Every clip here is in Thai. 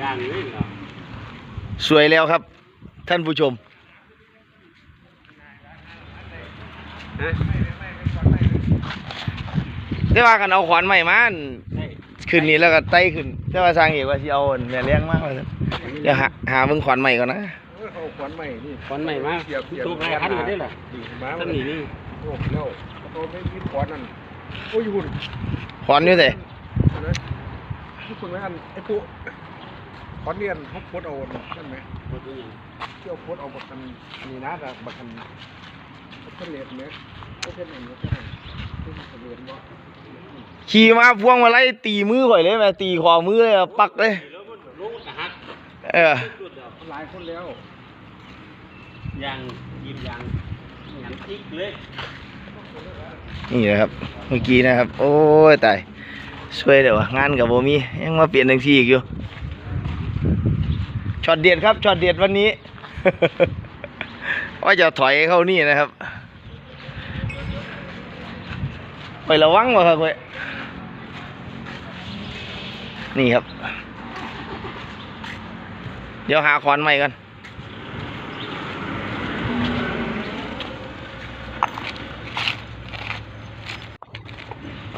ยางเลยเหรอสวยแล้วครับ ท่านผู้ชม ฮะแต่ว่ากันเอาขวานใหม่มาอั่นใช่ขึ้นนี้แล้วก็ไต่ขึ้นแต่ว่าสร้างเอกว่าสิเอาอันแม่เลี้ยงมากเลยเดี๋ยวหาหาเบิ่งขวานใหม่ก่อนนะเขาขวัญใหม่นี่ควันใหม่มากเสียบเสียบทุกรายพันกันได้เหรอดีมาต้นนี้นี่โอ้แล้วเขาไม่มีขวัญนั่นโอ้ยหุ่นขวานอยู่ไสนะที่คุณแม่อันไอ้ปุ๊ ขวัญเรียนเขาโพสเอาใช่ไหมหมดทุกอย่างที่เอาโพสเอาบักกันนี่นะแต่บักกันเขาเป็นเลดไหมเขาเป็นอะไรก็ได้ที่เขาเรียนว่าขี่มาพวงมาไล่ตีมือข่อยเลยแม่ตีคอมือเลยอะปักเลยแล้วมันลงกระหักเออสุดเดียวหลายคนแล้วยางยิบยางหยันติ๊กเลยนี่นะครับเมื่อกี้นะครับ โอ้ยตายช่วยเดี๋ยวงานกับโบมียังมาเปลี่ยนหนึ่งทีอีกอยู่ ช็อตเด็ดครับช็อตเด็ดวันนี้ ว่าจะถอยเข้านี่นะครับไประวังวะครับเว้ยนี่ครับ เดี๋ยวหาคอนใหม่กัน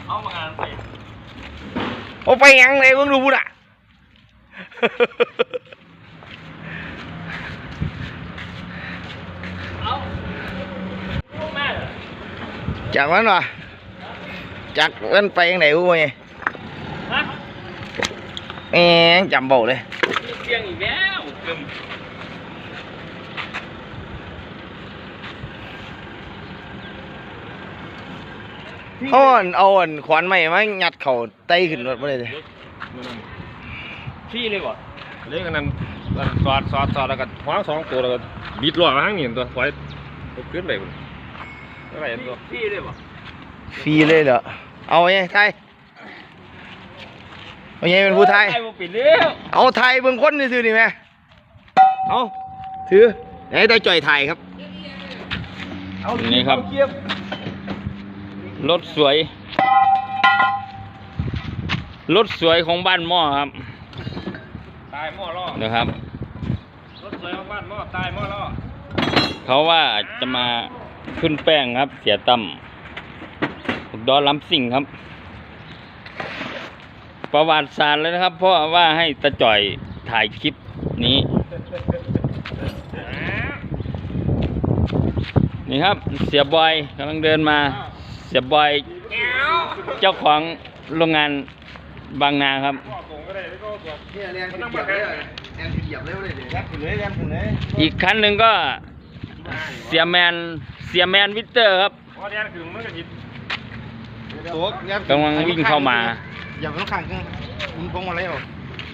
เอามางานไปโอ้ไปยังเลยเพิ่งดูพูดอะ เอาลูกแม่เหรอ จากนั้นวะจากนั้นไปยังไหนพูดไงฮะแหมจำเบาเลยเสียงอีกแล้วกึมเขาอั่นเอาอันขวานใหม่มายัดเข่าไต้ขึ้นรถมาเลยพี่เลยวะเล่นกันนั้นสอดสอดสอดแล้วก็ห้างสองตัวแล้วก็บิดล้อมาทั้งนี่ตัวถอยขึ้นไป พุ่นอะไรตัวพี่เลยวะฟรีเลยเหรอ เอาไงไทยเอาไงเป็นผู้ไทย ไอ้บ่ปิดเลี้ยวเอาไทยเบิ่งคนซื่อๆนี่ไหมเอาถือไหนตาจ่อยไทยครับ นี่ครับรถสวย รถสวยของบ้านหม้อครับ ตายหม้อล่อนะครับ รถสวยบ้านหม้อตายหม้อล่อเขาว่าจะมา ขึ้นแป้งครับ เสียตั้มดอนล้ำสิ่งครับ ประวัติศาสตร์เลยนะครับ เพราะว่าให้ตาจ่อยถ่ายคลิปนี้ นี่ครับเสียบอยกำลังเดินมา เสียบอยเจ้าของโรงงานบางนาครับเนี่ยเรียนขึ้นเหยียบเลยแอนขึ้นเหยียบเลยเลยเดี๋ยวแอนขึ้นเลยแอนขึ้นเลยอีกคันหนึ่งก็ เสียแมนเสียแมนวิเตอร์ครับพอเรียนถึงมันก็จิตตัวแอนกำลังวิ่งเข้ามาอย่าไปต้องข้างขึ้นมึงพงมาแล้ว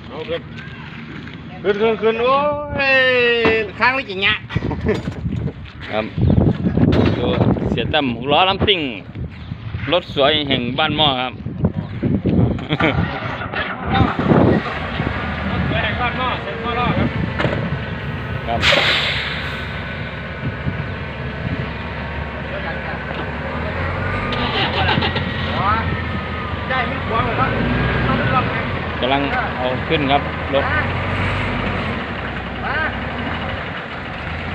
เอาเกินขึ้นขึ้นขึ้นโอ้ยข้างเลยจริงเงี้ยครับดูเสียตั้มหกล้อลำซิ่งรถสวยแห่งบ้านหม้อครับแรงบ้านหม้อเซ็นหม้อล่อครับครับ ได้ไม่ขวางหรอกครับต้องไปลองไง กำลังเอา ขึ้นครับรถ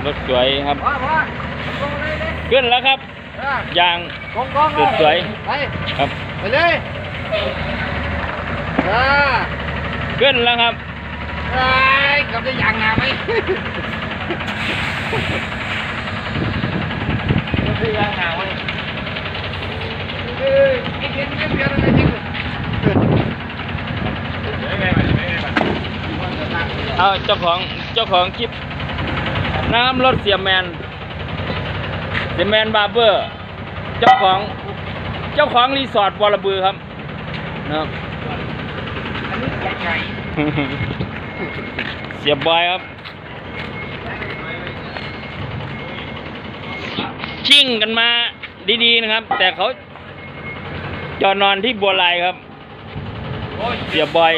รถสวยครับพ่อพ่อลงเลยเลยขึ้นแล้วครับยางกองกองสุดสวยไปครับไปเลยอ่าขึ้นแล้วครับไอ้ยกลับได้ยางงาไหมกลับได้ยางงาไหมเอ้ยไอ้เห็นไม่เปลี่ยนอะไรจริง ยังไงมันยังไงมัน เอาเจ้าของเจ้าของคลิป น้ำรถเสียแมนเสียแมนบาร์เบอร์ เจ้าของเจ้าของรีสอร์ทบอระบือครับนะครับอันนี้ใหญ่ใหญ่เสียบอยครับ ชิ่งกันมาดีๆนะครับ แต่เขาจอนอนที่บัวลายครับ เสียบอย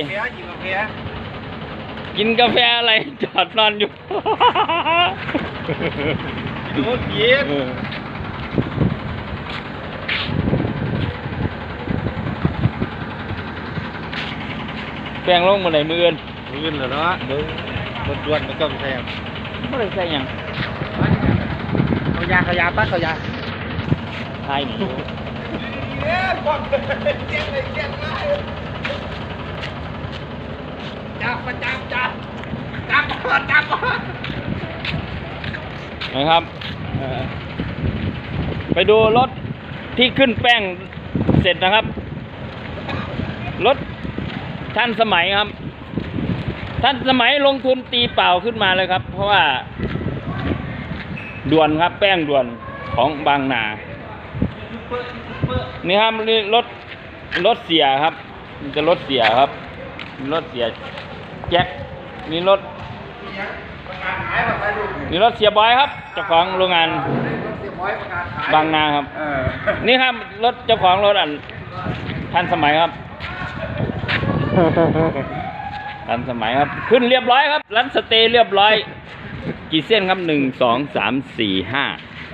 กับเพียกินกาแฟอะไรจอดนอนอยู่ดูเกียเออแปลงลงมาไหนมืออื่นลื่นแล้วเนาะเบิ้งรถด่วนมันก็ไม่ใช่ไม่ได้ใส่หยังเขายาเขายาป้าเขายาทายหนี จับมาจับจับจับก่อนจับก่อนนะครับเอ่อไปดูรถที่ขึ้นแป้งเสร็จนะครับ รถท่านสมัยครับ ท่านสมัยลงทุนตีเปล่าขึ้นมาเลยครับ เพราะว่า ด่วนครับ แป้งด่วนของบางนานี่ครับนี่รถรถเสียครับมันจะรถเสียครับ รถเสีย แจ็คนี่รถนี่รถเสียบอยครับ เจ้าของโรงงานบางนาครับเออนี่ครับรถเจ้าของรถอันทันสมัยครับ ทันสมัยครับ ขึ้นเรียบร้อยครับรันสเตย์เรียบร้อย กี่เส้นครับหนึ่งสองสามสี่ห้า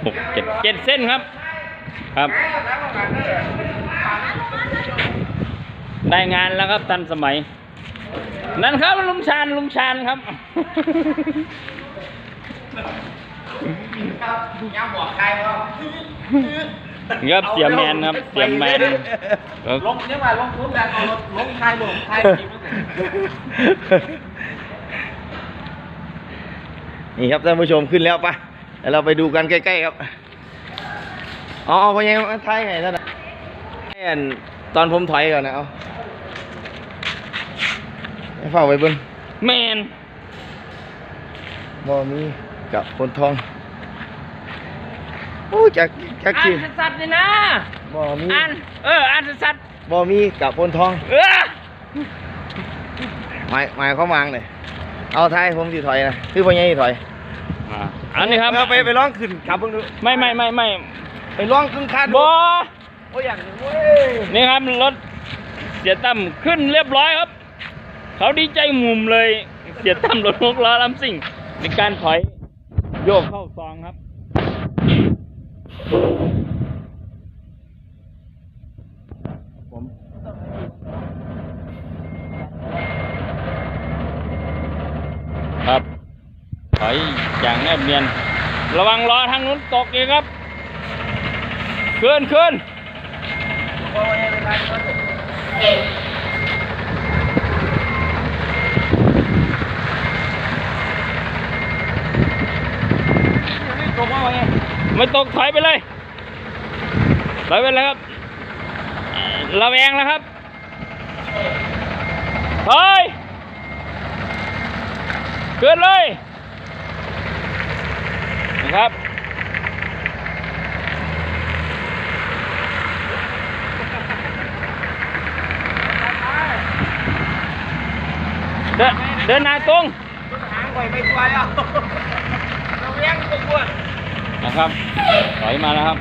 หกเจ็ดเจ็ดเส้นครับ ครับ ได้งานแล้วครับทันสมัย นั่นครับลุงชานลุงชานครับยังบอกใครว่าครับเสียแมนครับเสียแมนครับลงเนี่ยว่าลงทุนแล้วเอารถลงใครลงใครจริงมั้งนี่ครับท่านผู้ชมขึ้นแล้วปะเดี๋ยวเราไปดูกันใกล้ๆครับอ๋อเอาไปยังมาท้ายไงท่านน่ะให้อันตอนผมถอยก่อนนะเอาให้ เฝ้าไปเบิ้งแมนบ่มีกับคนทองโอ้ยจากจากอ่าที่นสัตว์ๆนี่นะบ่มีอ่านเอออ่านสัตว์บ่มีกับคนทองๆเออหมายหมายเขามางเลยเอาท้ายผมสิถอยนะคือพ่อใหญ่สิถอยอ่าอันนี้ครับเอาไปไปร้องขึ้นขับเบิ่งดูไม่ไม่ไม่ไม่ไปร้องครึ่งคันบอโอ้ยอย่างนี้เว้ยนี่ครับรถเสียตั้มขึ้นเรียบร้อยครับ เขาดีใจมุมเลยเสียตั้มรถหกล้อลำซิ่งในการถอยโยกเข้าซองครับ ผมครับถอยอย่างแนบเนียน ระวังล้อทางนู้นตกเอีกครับขึ้นขึ้น ไม่ตกถอยไปเลยถอยไปเลยครับเระแวงแล้วครับถอยขึ้นเลยนะครับเดินเดินหน้าตรงหางไว้ไม่ตัวแล้วเราเลี้ยงตัวกว นะครับถอยมาแล้วครับ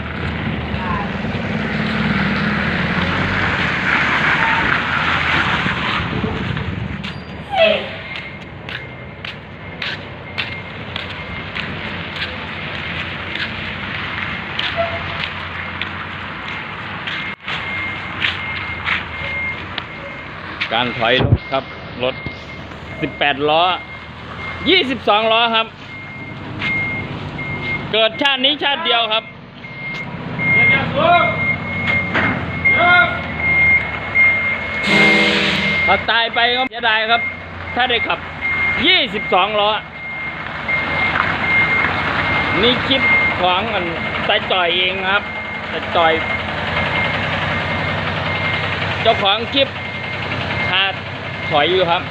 การถอยรถครับ รถ 18 ล้อ 22 ล้อครับ เกิดชาตินี้ชาติเดียวครับถ้าตายไปก็เสียดายครับ ถ้าได้ขับ 22 ล้อ นี่คลิปของอันตาจ่อยเองครับตาจ่อย เจ้าของคลิปคาถอยอยู่ครับ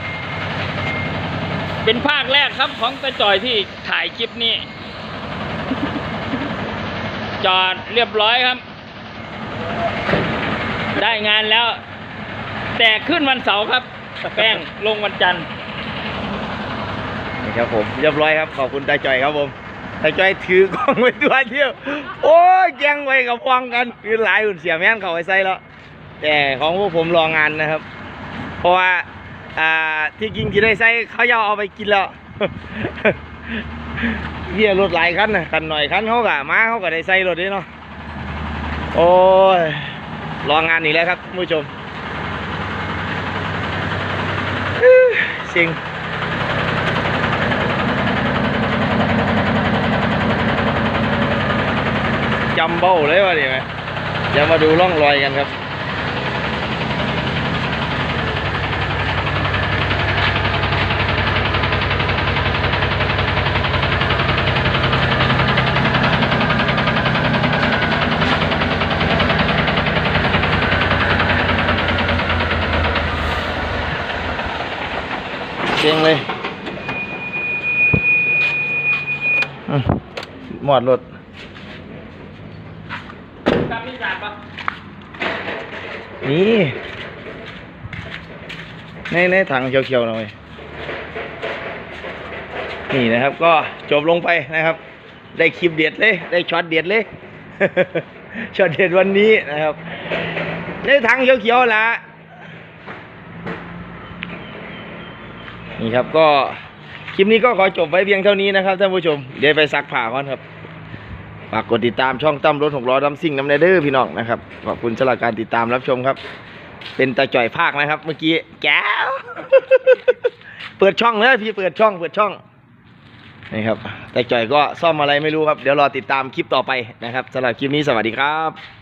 เป็นภาคแรกครับของตาจ่อยที่ถ่ายคลิปนี้ จอดเรียบร้อยครับ ได้งานแล้ว แต่ขึ้นวันเสาร์ครับ แป้งลงวันจันทร์นี่ครับผมเรียบร้อยครับ ขอบคุณตาจอยครับผมตาจอยถือกล้องไว้ตัวเดียว โอ้ยแกงไว้กับฟองกันคือหลายหุ่นเสียแม่นเขาไว้ใส่แล้ว แต่ของพวกผมรองานนะครับ เพราะว่าอ่าที่กินกินได้ใส่เขายาเอาไปกินแล้ว เยี่ยรถหลายคันนะคันหน่อยคันเขากะมาเขากะได้ใส่รถนี้เนาะโอ้ยรองานนี่แล้วครับผู้ชมสิงจำเบ้าเลยวะดิไหมเดี๋ยวมาดูร่องรอยกันครับ เชียงเลยอืมหมอดรถกับพี่จานปะนี่ในในถังเขียวๆหน่อยนี่นะครับ ก็จบลงไปนะครับ ได้คลิปเด็ดเลย ได้ช็อตเด็ดเลยช็อตเด็ดวันนี้นะครับในถังเขียวๆละ นี่ครับก็คลิปนี้ก็ขอจบไว้เพียงเท่านี้นะครับท่านผู้ชมเดี๋ยวไปซักผ้าก่อนครับฝากกดติดตามช่องตั้มรถหกล้อดำซิ่งน้ำเนเดอร์พี่น้องนะครับขอบคุณสำหรับการติดตามรับชมครับ เป็นตาจ่อยภาคนะครับ เมื่อกี้แก้วเปิดช่องเลยพี่เปิดช่องเปิดช่องนี่ครับตาจ่อยก็ซ่อมอะไรไม่รู้ครับ เดี๋ยวรอติดตามคลิปต่อไปนะครับสำหรับคลิปนี้สวัสดีครับ